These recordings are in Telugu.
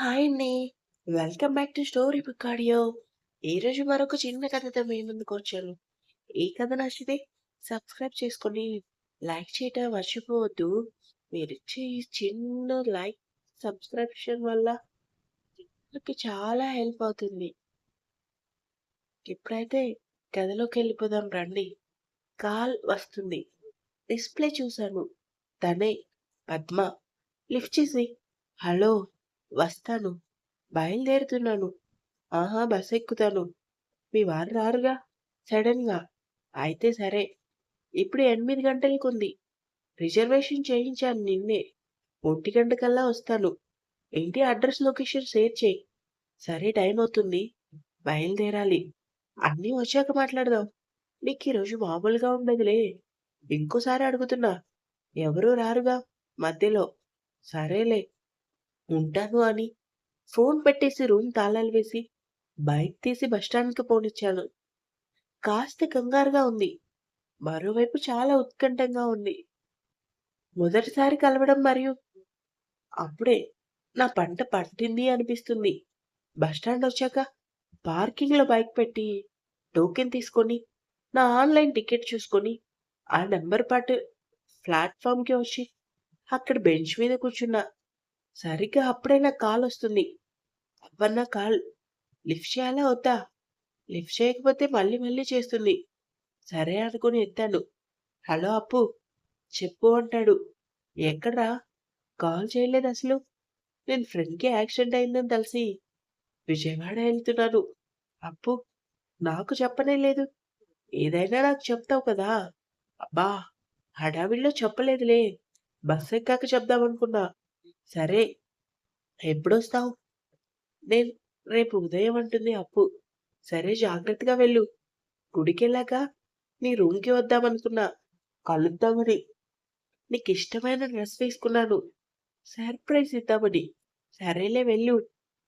హాయ్ అండి. Welcome back to story book audio. ఈరోజు మరొక చిన్న కథతో మీ ముందుకొచ్చాను. ఈ కథ నచ్చితే సబ్స్క్రైబ్ చేసుకొని, లైక్ చేయటం మర్చిపోవద్దు. మీరిచ్చే ఈ చిన్న లైక్, సబ్స్క్రిప్షన్ వల్ల చాలా హెల్ప్ అవుతుంది. ఇప్పుడైతే కథలోకెళ్ళిపోదాం రండి. కాల్ వస్తుంది. డిస్‌ప్లే చూశాను. తనే పద్మ. లిఫ్ట్ చేసి, హలో! వస్తాను. బయలుదేరుతున్నాను. ఆహా! బస్సెక్కుతాను. మీ వారు రారుగా సడన్గా అయితే సరే. ఇప్పుడు 8 గంటలకుంది. రిజర్వేషన్ చేయించాను నిన్నే. ఒంటి గంట కల్లా వస్తాను. ఇంటి అడ్రస్ లొకేషన్ షేర్ చేయి సరే టైం అవుతుంది బయలుదేరాలి. అన్నీ వచ్చాక మాట్లాడదాం. నీకు ఈరోజు మామూలుగా ఉండదులే. ఇంకోసారి అడుగుతున్నా. ఎవరూ రారుగా మధ్యలో. సరేలే. ఉంటాను అని ఫోన్ పెట్టేసి రూమ్ తాళాలు వేసి, బైక్ తీసి బస్టాండ్‌కి పోనిచ్చాను. కాస్త కంగారుగా ఉంది. మరోవైపు చాలా ఉత్కంఠంగా ఉంది. మొదటిసారి కలవడం మరియు అప్పుడే నా పంట పండింది అనిపిస్తుంది. బస్టాండొచ్చాక పార్కింగ్‌లో బైక్ పెట్టి, టోకెన్ తీసుకొని, నా ఆన్‌లైన్ టికెట్ చూసుకొని, ఆ నెంబర్ పాటు ప్లాట్ఫామ్కి వచ్చి, అక్కడ బెంచ్ మీద కూర్చున్నా. సరిగ్గా అప్పుడే కాల్ వస్తుంది అప్పన్న కాల్. లిఫ్ట్ చేయాలా వద్దా? లిఫ్ట్ చేయకపోతే మళ్ళీ మళ్ళీ చేస్తుంది. సరే అనుకుని ఎత్తాను. హలో అప్పు. చెప్పు అంటాడు. ఎక్కడ్రా? కాల్ చేయలేదు అసలు నేను ఫ్రెండ్‌కి యాక్సిడెంట్ అయిందని తెలిసి విజయవాడ వెళ్తున్నాను అప్పు. నాకు చెప్పనే లేదు. ఏదైనా నాకు చెప్తావు కదా! అబ్బా! హడావిడిలో చెప్పలేదులే. బస్సెక్కాక చెప్దామనుకున్నా. సరే. ఎప్పుడొస్తావు? నేను రేపు ఉదయం అంటుంది అప్పు. సరే జాగ్రత్తగా వెళ్ళు. గుడికెళ్ళాక నీ రూమ్‌కి వద్దామనుకున్నా. కలుద్దామని. నీకు ఇష్టమైన డ్రెస్ వేసుకున్నాను. సర్ప్రైజ్ ఇద్దామని. సరేలే వెళ్ళు.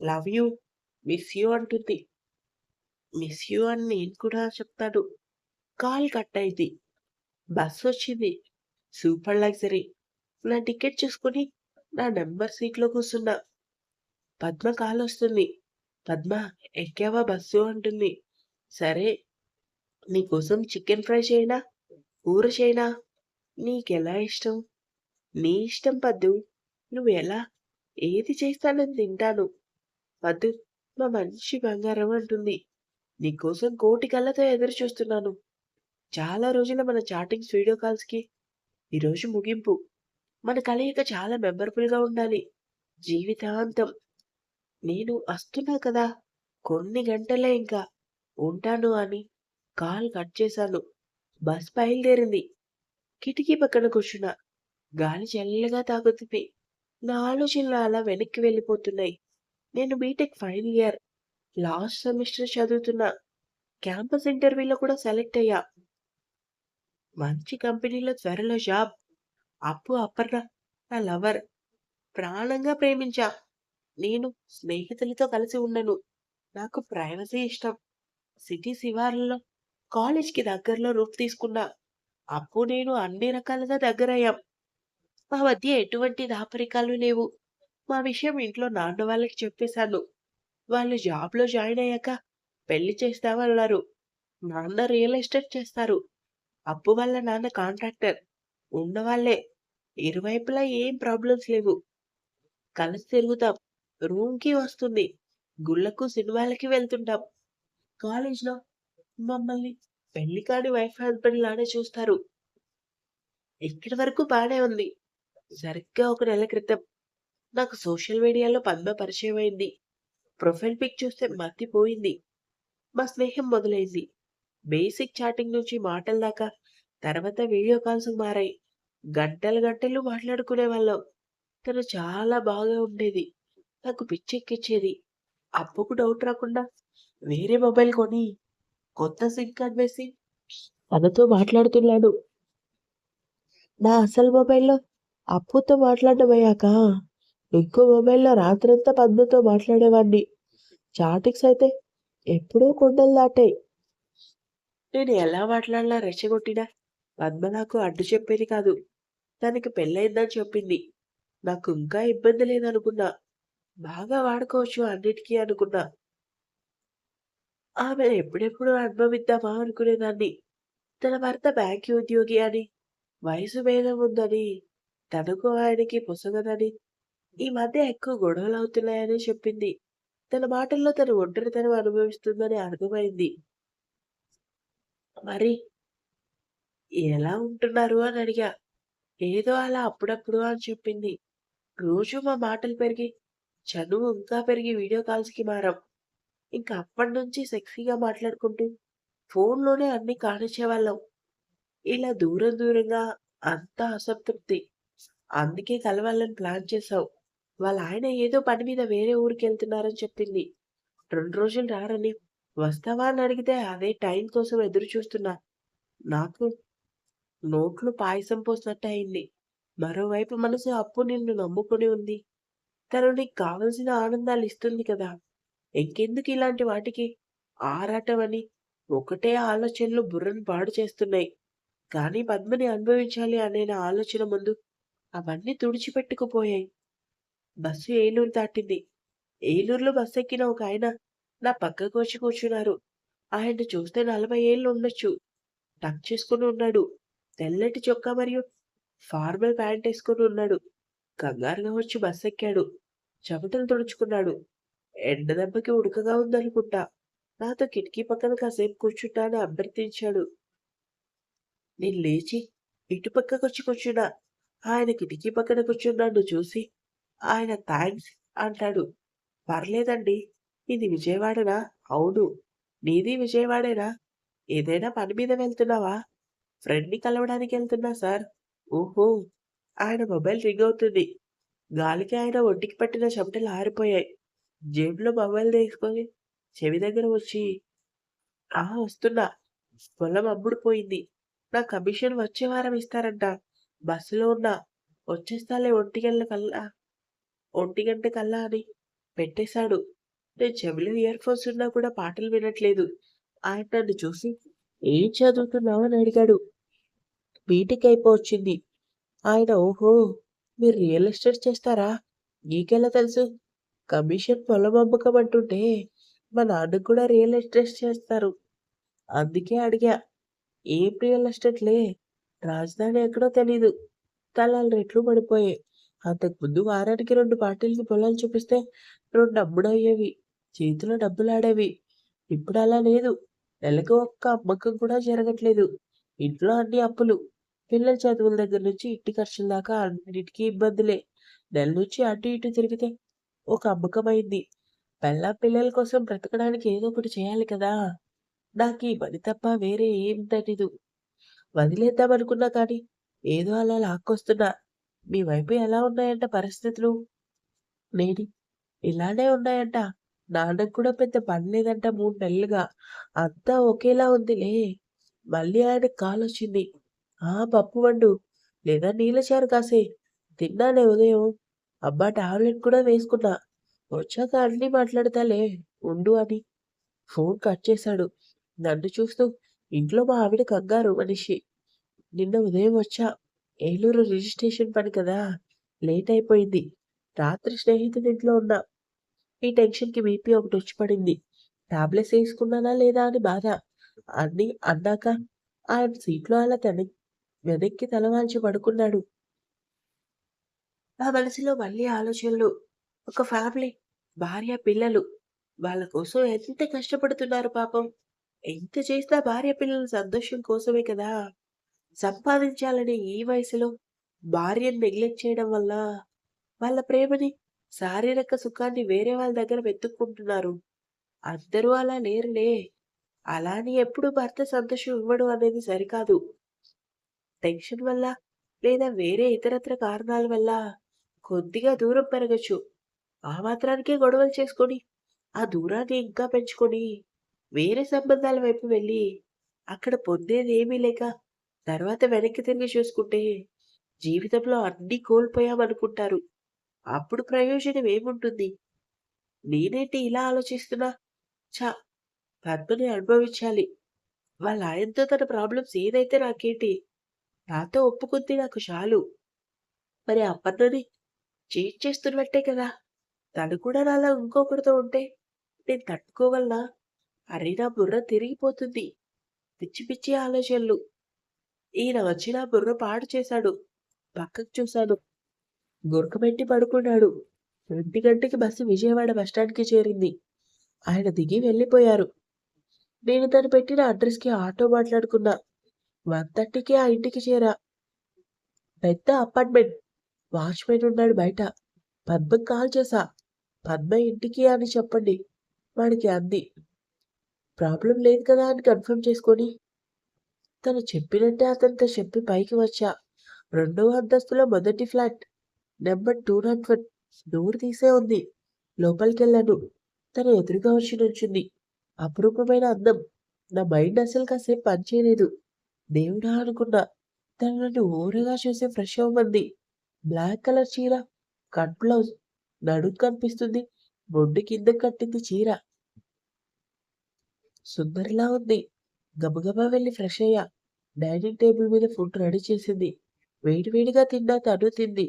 Love you. మిస్ యూ అంటుంది. మిస్ యూ అని నేను కూడా చెప్తాను. కాల్ కట్ అయింది. బస్సొచ్చింది. Super luxury. నా టికెట్ చూసుకుని నా నెంబర్ సీట్‌లో కూర్చున్నా. పద్మ కాలొస్తుంది. పద్మ ఎక్కావా బస్సు అంటుంది. సరే. నీకోసం చికెన్ ఫ్రై చేయనా? కూర చేయనా? నీకెలా ఇష్టం? నీ ఇష్టం పద్దు. నువ్వు ఎలా ఏది చేస్తానని తింటాను. పద్దు మా మంచి బంగారం అంటుంది. నీకోసం కోటి కళ్ళతో ఎదురు చూస్తున్నాను. చాలా రోజుల మన చాటింగ్స్, వీడియో కాల్స్‌కి ఈరోజు ముగింపు. మన కలయిక చాలా మెమరబుల్‌గా ఉండాలి. జీవితాంతం. నేను వస్తున్నా కదా! కొన్ని గంటలే ఇంకా. ఉంటాను అని కాల్ కట్ చేశాను. బస్ బయలుదేరింది. కిటికీ పక్కన కూర్చున్నా. గాలి చల్లగా తాగుతుంది నా ఆలోచనలు అలా వెనక్కి వెళ్ళిపోతున్నాయి. నేను B Tech final year. Last semester చదువుతున్నా. క్యాంపస్ ఇంటర్వ్యూలో కూడా సెలెక్ట్ అయ్యా. మంచి కంపెనీలో త్వరలో జాబ్. అప్పు అపర్ణ నా లవర్. ప్రాణంగా ప్రేమించా. నేను స్నేహితులతో కలిసి ఉండను. నాకు ప్రైవసీ ఇష్టం. సిటీ శివార్లలో కాలేజ్‌కి దగ్గరలో రూప్ తీసుకున్నా. అప్పు నేను అన్ని రకాలుగా దగ్గరయ్యాం. మా మధ్య ఎటువంటి దాపరికాలు లేవు. మా విషయం ఇంట్లో నాన్న వాళ్ళకి చెప్పేశాను. వాళ్ళు జాబ్‌లో జాయిన్ అయ్యాక పెళ్ళి చేస్తామన్నారు. నాన్న రియల్ ఎస్టేట్ చేస్తారు. అప్పు వల్ల నాన్న కాంట్రాక్టర్. ఉన్నవాళ్ళే ఇరువైపులా ఏం ప్రాబ్లమ్స్ లేవు. కలిసి తిరుగుతాం. రూమ్‌కి వస్తుంది. గుళ్ళకు, సినిమాలకి వెళ్తుంటాం. కాలేజ్‌లో మమ్మల్ని పెళ్ళి కాని వైఫ్, హస్బెండ్ లానే చూస్తారు. ఇక్కడి వరకు బానే ఉంది. సరిగ్గా ఒక నెల క్రితం నాకు సోషల్ మీడియాలో పద్మ పరిచయమైంది. ప్రొఫైల్ పిక్ చూస్తే మతిపోయింది. మా స్నేహం మొదలైంది. బేసిక్ చాటింగ్ నుంచి మాటల దాకా, తర్వాత వీడియో కాల్స్‌కి మారాయి. గంటలు గంటలు మాట్లాడుకునేవాళ్ళం. తను చాలా బాగా ఉండేది. నాకు పిచ్చెక్కిచ్చేది. అప్పుకు డౌట్ రాకుండా వేరే మొబైల్ కొని, కొత్త సిమ్ కార్డ్ వేసి తనతో మాట్లాడుతున్నాను. నా అసలు మొబైల్‌లో అప్పుతో మాట్లాడడం అయ్యాక, ఇంకో మొబైల్‌లో రాత్రంతా పద్మతో మాట్లాడేవాడిని. చాటిక్స్ అయితే ఎప్పుడూ కొండలు దాటాయి. నేను ఎలా మాట్లాడినా రెచ్చగొట్టినా పద్మ నాకు అడ్డు చెప్పేది కాదు. తనకి పెళ్ళైందని చెప్పింది. నాకు ఇంకా ఇబ్బంది లేదనుకున్నా. బాగా వాడుకోవచ్చు అన్నిటికీ అనుకున్నా. ఆమె ఎప్పుడెప్పుడు అనుభవిద్దామా అనుకునేదాన్ని. తన భర్త బ్యాంకి ఉద్యోగి అని, వయసు భేదం ఉందని, తనకు ఆయనకి పొసగదని, ఈ మధ్య ఎక్కువ గొడవలు అవుతున్నాయని చెప్పింది. తన మాటల్లో తను ఒంటరితనం అనుభవిస్తుందని అర్థమైంది. మరి ఎలా ఉంటున్నారు అని అడిగా. ఏదో అలా అప్పుడప్పుడు అని చెప్పింది. రోజూ మా మాటలు పెరిగి, చనువు ఇంకా పెరిగి వీడియో కాల్స్‌కి మారాం. ఇంక అప్పటినుంచి సెక్సీగా మాట్లాడుకుంటూ, ఫోన్‌లోనే అన్నీ కానిచ్చేవాళ్ళం. ఇలా దూరం దూరంగా అంతా అసంతృప్తి. అందుకే కలవాలని ప్లాన్ చేశావు వాళ్ళ ఆయన ఏదో పని మీద వేరే ఊరికి వెళ్తున్నారని చెప్పింది. రెండు రోజులు రారని, వస్తావా అని అడిగితే అదే టైం కోసం ఎదురు చూస్తున్నా. నాకు నోట్లో పాయసం పోసినట్టు అయింది. మరోవైపు మనసు అప్పు నిన్ను నమ్ముకొని ఉంది. తను నీకు కావలసిన ఆనందాలు ఇస్తుంది కదా! ఇంకెందుకు ఇలాంటి వాటికి ఆరాటం అని ఒకటే ఆలోచనలు బుర్రను పాడు చేస్తున్నాయి. కానీ పద్మని అనుభవించాలి అనే నా ఆలోచన ముందు అవన్నీ తుడిచిపెట్టుకుపోయాయి. బస్సు ఏలూరు దాటింది. ఏలూరులో బస్సు ఎక్కిన ఒక ఆయన నా పక్కకు వచ్చి కూర్చున్నారు. ఆయన చూస్తే 40 ఏళ్ళు ఉండొచ్చు. టక్ చేసుకుని ఉన్నాడు. తెల్లటి చొక్కా మరియు ఫార్మల్ ప్యాంట్ వేసుకుని ఉన్నాడు. కంగారుగా వచ్చి బస్సెక్కాడు. చెమటలు తుడుచుకున్నాడు. ఎండ దెబ్బకి ఉడకగా ఉందనుకుంటా. నాతో కిటికీ పక్కన కాసేపు కూర్చుంటానని అభ్యర్థించాడు. నేను లేచి ఇటు పక్కకొచ్చి కూర్చున్నా. ఆయన కిటికీ పక్కన కూర్చున్నాడు చూసి ఆయన థ్యాంక్స్ అంటాడు. పర్లేదండి. ఇది విజయవాడనా? అవును. నీది విజయవాడేనా? ఏదైనా పని మీద వెళ్తున్నావా? ఫ్రెండ్‌ని కలవడానికి వెళ్తున్నా సార్. ఓహో! ఆయన మొబైల్ రింగ్ అవుతుంది. గాలికి ఆయన ఒంటికి పట్టిన చెమటలు ఆరిపోయాయి. జేబులో మొబైల్ తీసుకొని చెవి దగ్గర వచ్చి ఆ! వస్తున్నా. పొలం అమ్ముడుపోయింది. నా కమిషన్ వచ్చే వారం ఇస్తారంట. బస్సులో ఉన్నా. వచ్చేస్తాలే ఒంటిగంట కల్లా ఒంటిగంట కల్లా అని పెట్టేశాడు. నేను చెవిలో ఇయర్ ఫోన్స్ ఉన్నా కూడా పాటలు వినట్లేదు. ఆయన నన్ను చూసి ఏం చదువుతున్నావు అని అడిగాడు. బీటెక్ అయిపోవచ్చింది. ఆయన ఓహో! మీరు రియల్ ఎస్టేట్ చేస్తారా? నీకెలా తెలుసు? కమిషన్ పొలం అమ్మకం అంటుంటే మా నాన్న కూడా రియల్ ఎస్టేట్ చేస్తారు. అందుకే అడిగా. ఏం రియల్ ఎస్టేట్‌లే. రాజధాని ఎక్కడో తెలీదు. స్థలాలు రెట్లు పడిపోయాయి. అంతకుముందు వారానికి రెండు పార్టీలకి పొలాలు చూపిస్తే రెండు అమ్ముడయ్యేవి. చేతిలో డబ్బులాడేవి. ఇప్పుడు అలా లేదు. నెలకు ఒక్క అమ్మకం కూడా జరగట్లేదు. ఇంట్లో అన్ని అప్పులు. పిల్లల చదువుల దగ్గర నుంచి ఇంటి ఖర్చుల దాకా అన్నిటికీ ఇబ్బందులే. నెల నుంచి అటు ఇటు తిరిగితే ఒక అమ్మకం అయింది. పెళ్ళాం పిల్లల కోసం బ్రతకడానికి ఏదో ఒకటి చేయాలి కదా! నాకు ఈ పని తప్ప వేరే ఏం తెలీదు. వదిలేద్దామనుకున్నా కానీ ఏదో అలా లాక్కొస్తున్నా. మీ వైపు ఎలా ఉన్నాయంట పరిస్థితులు? నేడి ఇలానే ఉన్నాయంట. నాన్నకు కూడా పెద్ద పని లేదంట మూడు నెలలుగా. అంతా ఒకేలా ఉందిలే. మళ్ళీ ఆయనకు కాలొచ్చింది. ఆ! పప్పు వండు. లేదా నీళ్ళ చారు తిన్నానే ఉదయం. అబ్బా! టాబ్లెట్ కూడా వేసుకున్నా. వచ్చాక అన్నీ మాట్లాడతాలే ఉండు అని. ఫోన్ కట్ చేశాడు. నన్ను చూస్తూ ఇంట్లో మా ఆవిడ కంగారు మనిషి. నిన్న ఉదయం వచ్చా. ఏలూరు రిజిస్ట్రేషన్ పని కదా! లేట్ అయిపోయింది. రాత్రి స్నేహితుడి ఇంట్లో ఉన్నా. ఈ టెన్షన్‌కి బీపీ ఒకటొచ్చి పడింది. టాబ్లెట్స్ వేసుకున్నానా లేదా అని బాధ. అన్నీ అన్నాక ఆయన సీట్లో అలా తని వెనక్కి తలవాల్చి పడుకున్నాడు. నా మనసులో మళ్ళీ ఆలోచనలు. ఒక ఫ్యామిలీ, భార్య, పిల్లలు. వాళ్ళ కోసం ఎంత కష్టపడుతున్నారు పాపం. ఎంత చేసినా భార్య పిల్లల సంతోషం కోసమే కదా! సంపాదించాలనే ఈ వయసులో భార్యను నెగ్లెక్ట్ చేయడం వల్ల వాళ్ళ ప్రేమని, శారీరక సుఖాన్ని వేరే వాళ్ళ దగ్గర వెతుక్కుంటున్నారు. అందరూ అలా లేరులే. అలా అని ఎప్పుడూ భర్త సంతోషం ఇవ్వడు అనేది సరికాదు. టెన్షన్ వల్ల లేదా వేరే ఇతరత్ర కారణాల వల్ల కొద్దిగా దూరం పెరగచ్చు ఆ మాత్రానికే గొడవలు చేసుకొని, ఆ దూరాన్ని ఇంకా పెంచుకొని, వేరే సంబంధాల వైపు వెళ్ళి, అక్కడ పొందేదేమీ లేక, తర్వాత వెనక్కి తిరిగి చూసుకుంటే, జీవితంలో అన్నీ కోల్పోయామనుకుంటారు. అప్పుడు ప్రయోజనం ఏముంటుంది? నేనేంటి ఇలా ఆలోచిస్తున్నా? ఛ! పద్మని అనుభవించాలి. వాళ్ళ ఆయనతో తన ప్రాబ్లమ్స్ ఏదైతే నాకేంటి? నాతో ఒప్పుకుంది నాకు చాలు. మరి అపర్ణని చేంజ్ చేస్తున్నట్టే కదా! తను కూడా నాలా ఇంకొకరితో ఉంటే నేను తట్టుకోగలనా అరే నా బుర్ర తిరిగిపోతుంది పిచ్చి పిచ్చి ఆలోచనలు ఈయన వచ్చి నా బుర్ర పాడు చేశాడు పక్కకు చూశాను గురకబెట్టి పడుకున్నాడు. ఒంటి గంటకి బస్సు విజయవాడ బస్టాండ్కి చేరింది. ఆయన దిగి వెళ్ళిపోయారు. నేను తను పెట్టిన అడ్రస్కి ఆటో మాట్లాడుకున్నా. వన్ థర్టీకి ఆ ఇంటికి చేరా. పెద్ద అపార్ట్మెంట్. వాచ్మెన్ ఉన్నాడు బయట. పద్మ కాల్ చేసా పద్మ ఇంటికి అని చెప్పండి. వాడికి అంది. ప్రాబ్లం లేదు కదా అని కన్ఫర్మ్ చేసుకొని. తను చెప్పినట్టే అతనితో చెప్పి పైకి వచ్చా. రెండవ అంతస్తులో మొదటి flat. Number two not one నోరు తీసే ఉంది. లోపలికి వెళ్ళాను తను ఎదురుగా వచ్చి నుంచింది. అపురూపమైన అందం. నా మైండ్ అసలు కాసేపు పనిచేయలేదు దేవుడా అనుకున్నా. తను నన్ను ఓరగా చూసే ఫ్రెష్ అవ్వమంది. బ్లాక్ కలర్ చీర కట్ బ్లౌజ్ నడుకు కనిపిస్తుంది. బొడ్డు కింద కట్టింది చీర. సుందరిలా ఉంది. గబగబా వెళ్ళి ఫ్రెష్ అయ్యా. డైనింగ్ టేబుల్ మీద ఫుడ్ రెడీ చేసింది. వేడివేడిగా తిన్నా తను తింది.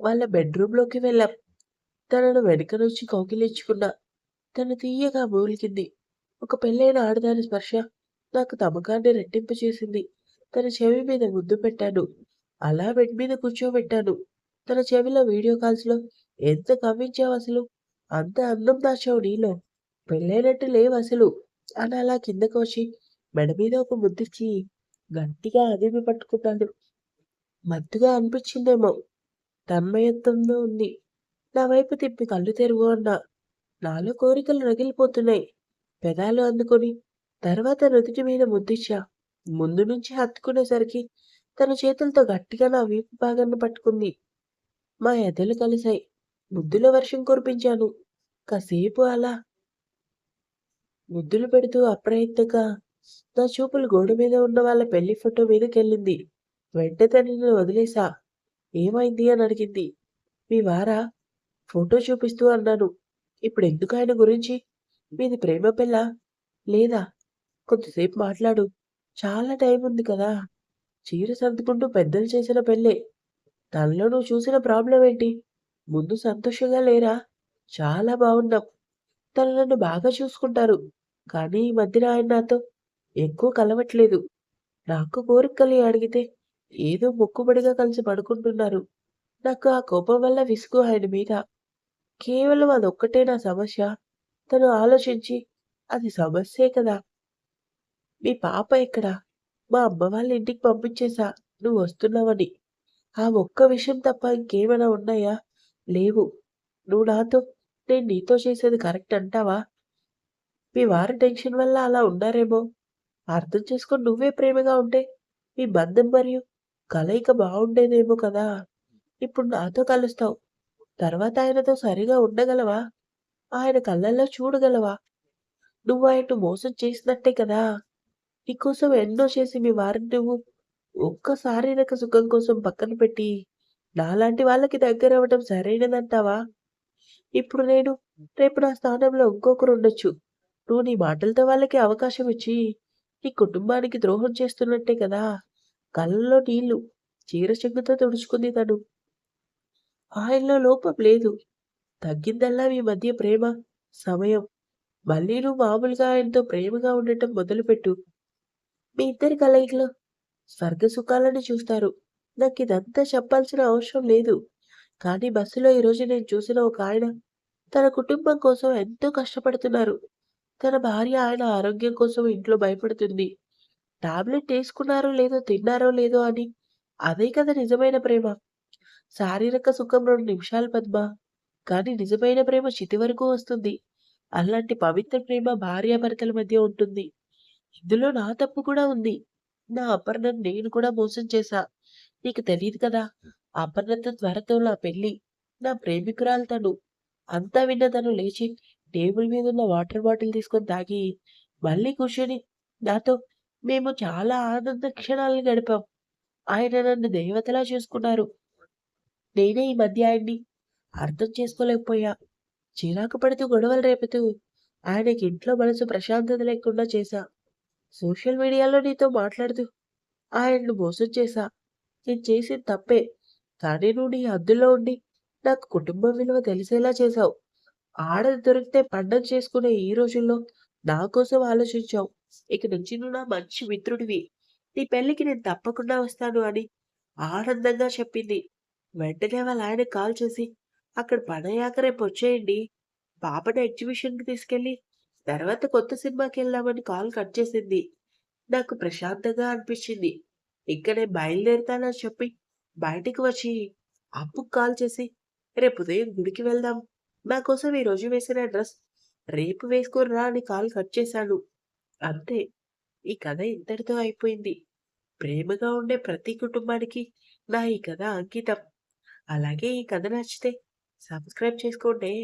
వాళ్ళ బెడ్రూమ్లోకి వెళ్ళాం. తనను వెనుక నుంచి కౌకిలించుకున్నా తను తీయగా మూలికింది ఒక పెళ్ళైన ఆడదాని స్పర్శ నాకు తమకాన్ని రెట్టింపు చేసింది. తన చెవి మీద ముద్దు పెట్టాను. అలా బెడ్ మీద కూర్చోబెట్టాను. తన చెవిలో వీడియో కాల్స్లో ఎంత కవ్వించావు అసలు? అంత అందం దాచావు నీలో? పెళ్ళైనట్టు లేవు అసలు అని అలా కిందకు వచ్చి మెడ మీద ఒక ముద్దిచ్చి గట్టిగా అదిమి పట్టుకున్నాడు. మత్తుగా అనిపించిందేమో. తన్మయత్వంలో ఉంది నా వైపు తిప్పి కళ్ళు తెరువు అన్నా. నాలో కోరికలు రగిలిపోతున్నాయి. పెదాలు అందుకొని తర్వాత నుదుటి మీద ముద్దిచ్చా ముందు నుంచి హత్తుకునేసరికి తన చేతులతో గట్టిగా నా వీపు భాగాన్ని పట్టుకుంది. మా ఎదలు కలిశాయి. ముద్దుల వర్షం కురిపించాను. కాసేపు అలా ముద్దులు పెడుతూ అప్రయత్నంగా నా చూపులు గోడ మీద ఉన్న వాళ్ళ పెళ్ళి ఫోటో మీదకెళ్ళింది. వెంటనే తనని వదిలేసా ఏమైంది అని అడిగింది. మీ వారా ఫోటో చూపిస్తూ అన్నాను. ఇప్పుడు ఎందుకు ఆయన గురించి? మీది ప్రేమ పిల్ల లేదా? కొంతసేపు మాట్లాడు. చాలా టైం ఉంది కదా. చీర సర్దుకుంటూ పెద్దలు చేసిన పెళ్ళే. తనలో నువ్వు చూసిన ప్రాబ్లం ఏంటి? ముందు సంతోషంగా లేరా? చాలా బాగున్నాం తను నన్ను బాగా చూసుకుంటారు. కానీ ఈ మధ్యన ఆయన నాతో ఎక్కువ కలవట్లేదు. నాకు కోరికలు అడిగితే ఏదో మొక్కుబడిగా కలిసి పడుకుంటున్నారు. నాకు ఆ కోపం వల్ల విసుగు ఆయన మీద. కేవలం అదొక్కటే నా సమస్య. తను ఆలోచించి అది సమస్యే కదా. మీ పాప ఎక్కడా? మా అమ్మ వాళ్ళ ఇంటికి పంపించేశా నువ్వు వస్తున్నావని. ఆ ఒక్క విషయం తప్ప ఇంకేమైనా ఉన్నాయా? లేవు. నువ్వు నాతో నేను నీతో చేసేది కరెక్ట్ అంటావా? మీ వారి టెన్షన్ వల్ల అలా ఉన్నారేమో. అర్థం చేసుకొని నువ్వే ప్రేమగా ఉంటే మీ బంధం మరియు కలయిక బాగుండేదేమో కదా. ఇప్పుడు నాతో కలుస్తావు. తర్వాత ఆయనతో సరిగా ఉండగలవా? ఆయన కళ్ళల్లో చూడగలవా? నువ్వు ఆయన్ను మోసం చేసినట్టే కదా. నీకోసం ఎన్నో చేసి మీ వారిని నువ్వు ఒక్క శారీరక సుఖం కోసం పక్కన పెట్టి నాలాంటి వాళ్ళకి దగ్గర అవ్వటం సరైనదంటావా? ఇప్పుడు నేను రేపు నా స్థానంలో ఇంకొకరు ఉండొచ్చు. నువ్వు నీ మాటలతో వాళ్ళకి అవకాశం ఇచ్చి నీ కుటుంబానికి ద్రోహం చేస్తున్నట్టే కదా. కళ్ళలో నీళ్ళు. చీరచింగుతో తుడుచుకుంది తను. ఆయనలో లోపం లేదు. తగ్గిందల్లా మీ మధ్య ప్రేమ సమయం. మళ్ళీ నువ్వు మామూలుగా ఆయనతో ప్రేమగా ఉండటం మొదలుపెట్టు. మీ ఇద్దరి కలయికలో స్వర్గ సుఖాలను చూస్తారు. నాకు ఇదంతా చెప్పాల్సిన అవసరం లేదు. కానీ బస్సులో ఈరోజు నేను చూసిన ఒక ఆయన తన కుటుంబం కోసం ఎంతో కష్టపడుతున్నారు. తన భార్య ఆయన ఆరోగ్యం కోసం ఇంట్లో భయపడుతుంది. టాబ్లెట్ వేసుకున్నారో లేదో తిన్నారో లేదో అని. అదే కదా నిజమైన ప్రేమ. శారీరక సుఖం రెండు నిమిషాలు పద్మ. కానీ నిజమైన ప్రేమ చితి వరకు వస్తుంది. అలాంటి పవిత్ర ప్రేమ భార్యాభర్తల మధ్య ఉంటుంది. ఇందులో నా తప్పు కూడా ఉంది. నా అపర్ణను నేను కూడా మోసం చేశా. నీకు తెలియదు కదా అపర్ణత త్వరతో నా పెళ్ళి నా ప్రేమికురాలు తను. అంతా విన్న తను లేచి టేబుల్ మీద ఉన్న వాటర్ బాటిల్ తీసుకొని తాగి మళ్ళీ కూర్చొని నాతో మేము చాలా ఆనంద క్షణాలను గడిపాం. ఆయన నన్ను దేవతలా చూసుకున్నారు. నేనే ఈ మధ్య ఆయన్ని అర్థం చేసుకోలేకపోయా. చిరాకు పడుతూ గొడవలు రేపుతూ ఆయనకి ఇంట్లో మనసు ప్రశాంతత లేకుండా చేశా. సోషల్ మీడియాలో నీతో మాట్లాడుతూ ఆయన్ను మోసం చేశా. నేను చేసింది తప్పే. కానీ నువ్వు నీ హద్దులో ఉండి నాకు కుటుంబం విలువ తెలిసేలా చేశావు. ఆడది దొరికితే పండగ చేసుకునే ఈ రోజుల్లో నా కోసం ఆలోచించావు. ఇక నుంచి నువ్వు నా మంచి మిత్రుడివి. నీ పెళ్ళికి నేను తప్పకుండా వస్తాను అని ఆనందంగా చెప్పింది. వెంటనే వాళ్ళ ఆయనకి కాల్ చేసి, అక్కడ పనయ్యాక రేపొచ్చేయండి. పాపను ఎగ్జిబిషన్‌కి తీసుకెళ్ళి, తర్వాత కొత్త సినిమాకి వెళ్దామని కాల్ కట్ చేసింది. నాకు ప్రశాంతంగా అనిపించింది. ఇక్కడే బయలుదేరుతానని చెప్పి బయటికి వచ్చి అప్పుకు కాల్ చేసి, రేపు ఉదయం గుడికి వెళ్దాం. నా కోసం ఈరోజు వేసిన డ్రెస్ రేపు వేసుకొని రా అని కాల్ కట్ చేశాను. అంతే. ఈ కథ ఇంతటితో అయిపోయింది. ప్రేమగా ఉండే ప్రతి కుటుంబానికి నా ఈ కథ అంకితం. అలాగే ఈ కథ నచ్చితే సబ్స్క్రైబ్ చేసుకోండే.